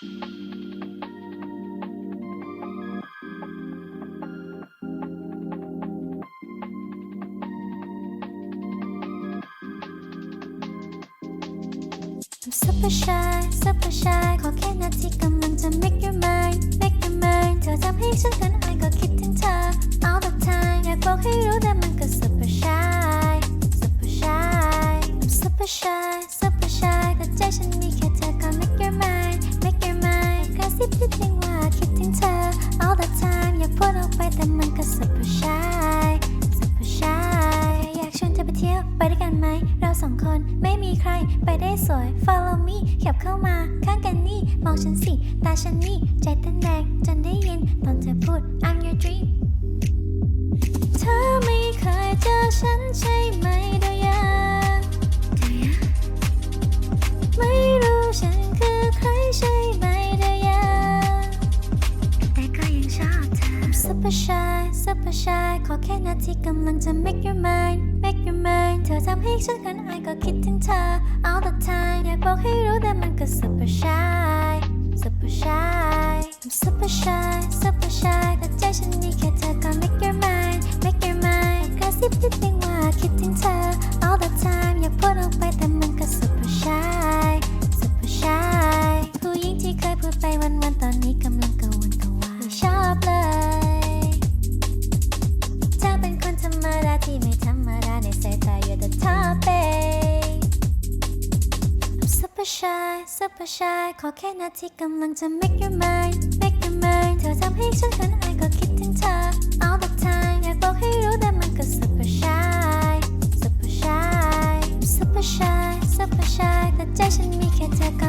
I'm super shy super shy ขอแค่นาทีกำลังจะ make your mind make your mind เธอทำให้ฉัน พูดออกไปแต่มันก็สุดผู้ชายสุดผู้ชาย อยากชวนเธอไปเที่ยวไปด้วยกันไหม เราสองคนไม่มีใครไปได้สวย follow me ขับเข้ามาข้างกันนี่ มองฉันสิ ตาฉันนี่ ใจเต้นแรงจนได้ยิน ตอนเธอพูด I'm your dream เธอไม่เคยเจอฉันใช่ super shy super shy ขอแค่นาทีกำลังจะ make your mind make your mind เธอทำให้ฉันขันอายก็คิดถึงเธอ all the time อยากบอกให้รู้แต่มันก็ super shy super shy I'm super shy super shy แต่ใจฉัน super shy super shy ขอแค่นาทีกำลังจะ make your mind make your mind เธอทำให้ฉันเขินอายก็คิดถึงเธอ all the time อยากบอกให้รู้แต่มันก็ super shy super shy I'm super shy super shy แต่ใจฉันมีแค่เธอก็